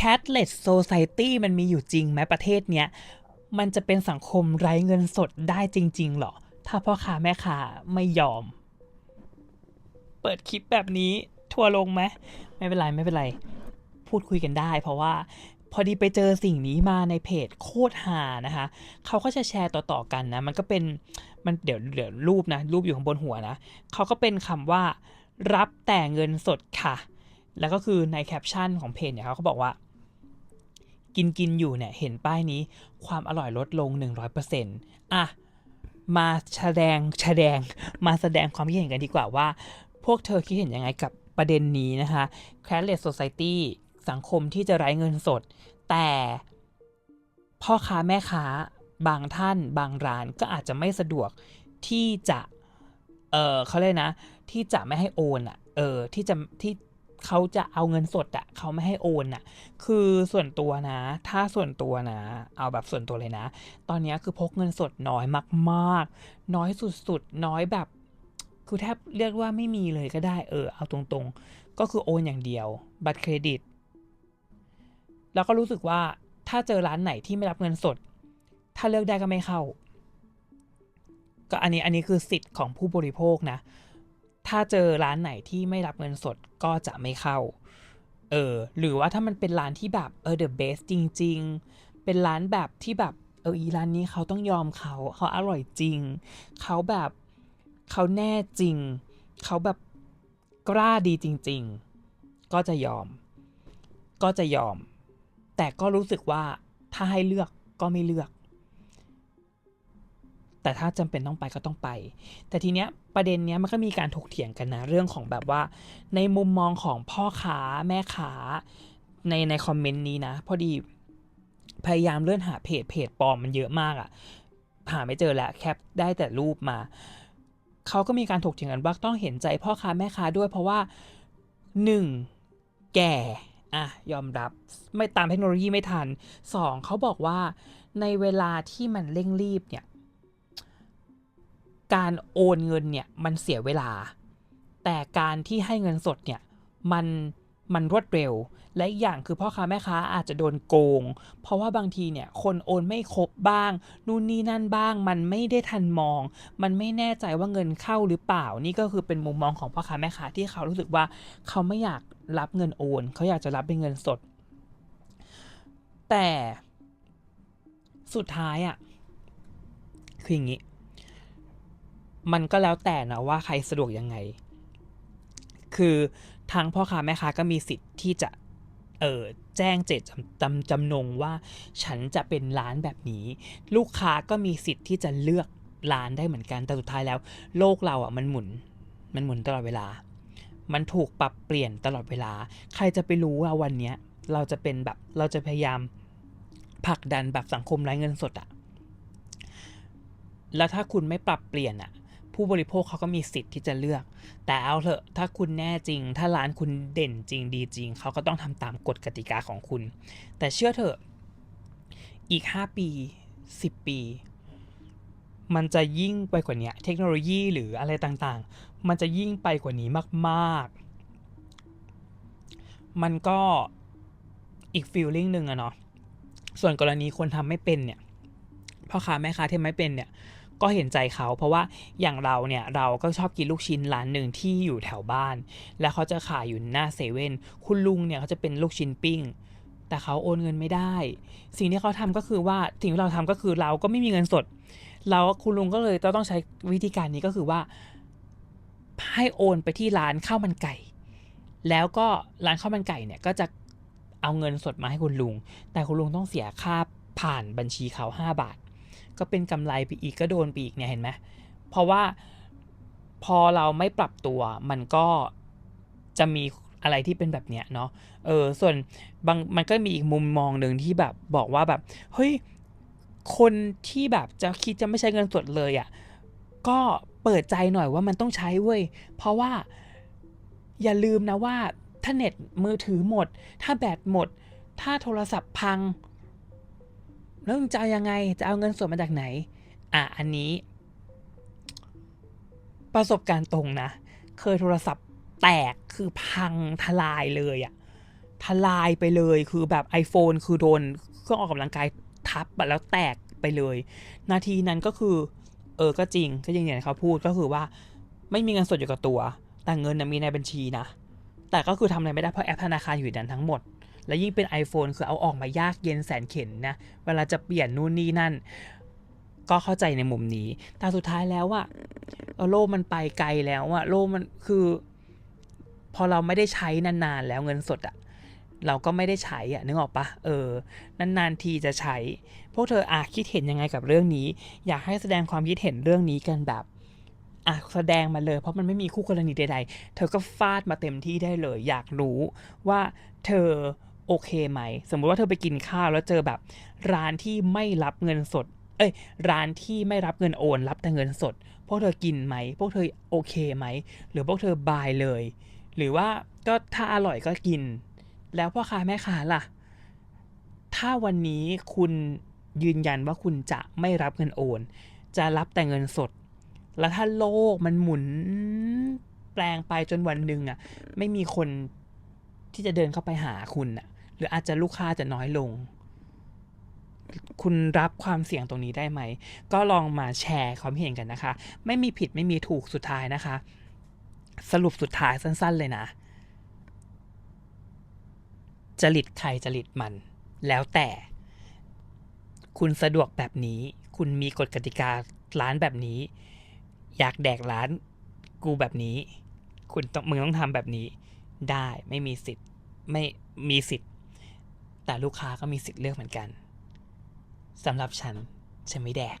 Catless Society มันมีอยู่จริงไหมประเทศเนี้ย มันจะเป็นสังคมไร้เงินสดได้จริง ๆ หรอ ถ้าพ่อค้าแม่ค้าไม่ยอม เปิดคลิปแบบนี้ทัวร์ลงไหมไม่เป็นไร ไม่เป็นไร พูดคุยกันได้ เพราะว่าพอดีไปเจอสิ่งนี้มาในเพจโคตรหานะคะ เขาก็จะแชร์ต่อๆกันนะ มันก็เป็นมันเดี๋ยวเดี๋ยวรูปนะ รูปอยู่ข้างบนหัวนะ เขาก็เป็นคำว่า รับแต่เงินสดค่ะ แล้วก็คือในแคปชั่นของเพจเนี่ยเขาก็บอกว่า กินกินอยู่เนี่ยเห็นป้ายนี้ความอร่อยลดลง 100%อะมาแสดงแสดงมาแสดงความคิดเห็นกันดีกว่าว่า พวกเธอคิดเห็นยังไงกับประเด็นนี้นะคะ Cashless Society สังคมที่จะไร้เงินสด แต่พ่อค้าแม่ค้าบางท่านบางร้านก็อาจจะไม่สะดวกที่จะ เออเขาเลยกนะ ที่จะไม่ให้โอนอะ เออ ที่จะที่ เขาจะเอาเงินสดอะเขาไม่ให้โอนอะคือส่วนตัวนะ ถ้าส่วนตัวนะ เอาแบบส่วนตัวเลยนะ ตอนนี้คือพกเงินสดน้อยมากๆ น้อยสุดๆ น้อยแบบ คือแทบเรียกว่าไม่มีเลยก็ได้เออเอาตรงๆ ก็คือโอนอย่างเดียว บัตรเครดิต แล้วก็รู้สึกว่าถ้าเจอร้านไหนที่ไม่รับเงินสด ถ้าเลือกได้ก็ไม่เข้า ก็อันนี้อันนี้คือสิทธิ์ของผู้บริโภคนะ ถ้าเจอร้านไหนที่ไม่รับเงินสดก็จะไม่เข้า เออ หรือว่าถ้ามันเป็นร้านที่แบบเออ the best จริง ๆ เป็นร้านแบบที่แบบเอออีร้านนี้เขาต้องยอมเขาเขาอร่อยจริง เขาแบบเขาแน่จริง เขาแบบกล้าดีจริง ๆ ก็จะยอม ก็จะยอม แต่ก็รู้สึกว่าถ้าให้เลือกก็ไม่เลือก แต่ถ้าจำเป็นต้องไปก็ต้องไป แต่ทีเนี้ยประเด็นเนี้ยมันก็มีการถกเถียงกันนะเรื่องของแบบว่า ในมุมมองของพ่อค้าแม่ค้าในในคอมเมนต์นี้นะ พอดีพยายามเลื่อนหาเพจเพจปลอมมันเยอะมากอะหาไม่เจอแล้วแคปได้แต่รูปมาเขาก็มีการถกเถียงกันว่าต้องเห็นใจพ่อค้าแม่ค้าด้วย เพราะว่าหนึ่งแก่อะยอมรับไม่ตามเทคโนโลยีไม่ทันสองเขาบอกว่าในเวลาที่มันเร่งรีบเนี่ย การโอนเงินเนี่ยมันเสียเวลา แต่การที่ให้เงินสดเนี่ยมันมันรวดเร็ว และอีกอย่างคือพ่อค้าแม่ค้าอาจจะโดนโกง เพราะว่าบางทีเนี่ยคนโอนไม่ครบบ้าง นู่นนี่นั่นบ้าง มันไม่ได้ทันมอง มันไม่แน่ใจว่าเงินเข้าหรือเปล่า นี่ก็คือเป็นมุมมองของพ่อค้าแม่ค้าที่เขารู้สึกว่าเขาไม่อยากรับเงินโอน เขาอยากจะรับเป็นเงินสด แต่สุดท้ายอะ่ะคืออย่างนี้ มันก็แล้วแต่นะว่าใครสะดวกยังไง คือทางพ่อค้าแม่ค้าก็มีสิทธิ์ที่จะเออแจ้งเจตจำจำจำนงว่า ฉันจะเป็นร้านแบบนี้ ลูกค้าก็มีสิทธิ์ที่จะเลือกร้านได้เหมือนกันแต่สุดท้ายแล้ว โลกเราอะมันหมุน มันหมุนตลอดเวลา มันถูกปรับเปลี่ยนตลอดเวลา ใครจะไปรู้ว่าวันเนี้ยเราจะเป็นแบบเราจะพยายามผลักดันแบบสังคมไร้เงินสดอะแล้วถ้าคุณไม่ปรับเปลี่ยนอะ ผู้บริโภคเขาก็มีสิทธิ์ที่จะเลือก แต่เอาเถอะถ้าคุณแน่จริง ถ้าร้านคุณเด่นจริงดีจริง เขาก็ต้องทำตามกฎกติกาของคุณ แต่เชื่อเถอะอีก 5 ปี 10 ปี มันจะยิ่งไปกว่านี้เทคโนโลยีหรืออะไรต่างๆ มันจะยิ่งไปกว่านี้มากๆ มันก็อีกฟีลลิ่งหนึ่งอะเนาะส่วนกรณีคนทำไม่เป็นเนี่ยพ่อค้าแม่ค้าที่ไม่เป็นเนี่ย ก็เห็นใจเขา เพราะว่าอย่างเราเนี่ยเราก็ชอบกินลูกชิ้นร้านหนึ่งที่อยู่แถวบ้าน แล้วเขาจะขายอยู่หน้าเซเว่นคุณลุงเนี่ยเขาจะเป็นลูกชิ้นปิ้งแต่เขาโอนเงินไม่ได้ สิ่งที่เขาทำก็คือว่าสิ่งที่เราทำก็คือเราก็ไม่มีเงินสดแล้วคุณลุงก็เลยต้องใช้วิธีการนี้ก็คือว่าให้โอนไปที่ร้านข้าวมันไก่ แล้วก็ร้านข้าวมันไก่เนี่ยก็จะเอาเงินสดมาให้คุณลุง แต่คุณลุงต้องเสียค่าผ่านบัญชีเขา 5 บาท ก็เป็นกำไรไปอีกก็โดนไปอีกเนี่ยเห็นไหมเพราะว่าพอเราไม่ปรับตัวมันก็จะมีอะไรที่เป็นแบบเนี้ยเนาะเออส่วนบางมันก็มีอีกมุมมองหนึ่งที่แบบบอกว่าแบบเฮ้ยคนที่แบบจะคิดจะไม่ใช้เงินสดเลยอะ่ะก็เปิดใจหน่อยว่ามันต้องใช้เว้ยเพราะว่าอย่าลืมนะว่าถ้าเน็ตมือถือหมด ถ้าแบตหมด ถ้าโทรศัพท์พัง แล้วจะเอายังไงจะเอาเงินสดมาจากไหน อะอันนี้ ประสบการณ์ตรงนะ เคยโทรศัพท์แตกคือพังทลายเลยอะ่ะทลายไปเลยคือแบบ iPhone คือโดนเครื่องออกกำลังกายทับแล้วแตกไปเลย นาทีนั้นก็คือ เออก็จริงก็ยังอย่างที่เขาพูดก็คือว่า ไม่มีเงินสดอยู่กับตัว แต่เงินนะมีในบัญชีนะ แต่ก็คือทำอะไรไม่ได้เพราะแอปธนาคารอยู่ในนั้นทั้งหมด แล้วยิ่งเป็น iPhone คือเอาออกมายากเย็นแสนเข็นนะ เวลาจะเปลี่ยนนู่นนี่นั่น ก็เข้าใจในมุมนี้ แต่สุดท้ายแล้วอะโลกมันไปไกลแล้วอะโลกมันคือ พอเราไม่ได้ใช้นานๆแล้วเงินสดอะเราก็ไม่ได้ใช้อะนึกออกปะเออนานๆทีจะใช้ พวกเธออะคิดเห็นยังไงกับเรื่องนี้ อยากให้แสดงความคิดเห็นเรื่องนี้กันแบบอะแสดงมาเลย เพราะมันไม่มีคู่กรณีใดๆ เธอก็ฟาดมาเต็มที่ได้เลย อยากรู้ว่าเธอ โอเคไหม สมมุติว่าเธอไปกินข้าวแล้วเจอแบบ ร้านที่ไม่รับเงินสด เอ้ย ร้านที่ไม่รับเงินโอน รับแต่เงินสด พวกเธอกินไหม พวกเธอโอเคไหม หรือพวกเธอบายเลย หรือว่าก็ถ้าอร่อยก็กิน แล้วพ่อค้าแม่ค้าล่ะ ถ้าวันนี้คุณยืนยันว่าคุณจะไม่รับเงินโอน จะรับแต่เงินสด แล้วถ้าโลกมันหมุนแปลงไปจนวันหนึ่งอะ ไม่มีคนที่จะเดินเข้าไปหาคุณอะ หรืออาจจะลูกค้าจะน้อยลง คุณรับความเสี่ยงตรงนี้ได้ไหม ก็ลองมาแชร์ความเห็นกันนะคะ ไม่มีผิดไม่มีถูกสุดท้ายนะคะ สรุปสุดท้ายสั้น ๆ เลยนะจริตใครจริตมัน แล้วแต่ คุณสะดวกแบบนี้ คุณมีกฎกติการ้านแบบนี้ อยากแดกร้านกูแบบนี้ คุณต้องมึงต้องทำแบบนี้ ได้ไม่มีสิทธิ์ไม่มีสิทธิ์ แต่ลูกค้าก็มีสิทธิ์เลือกเหมือนกันสำหรับฉัน ฉันไม่แดก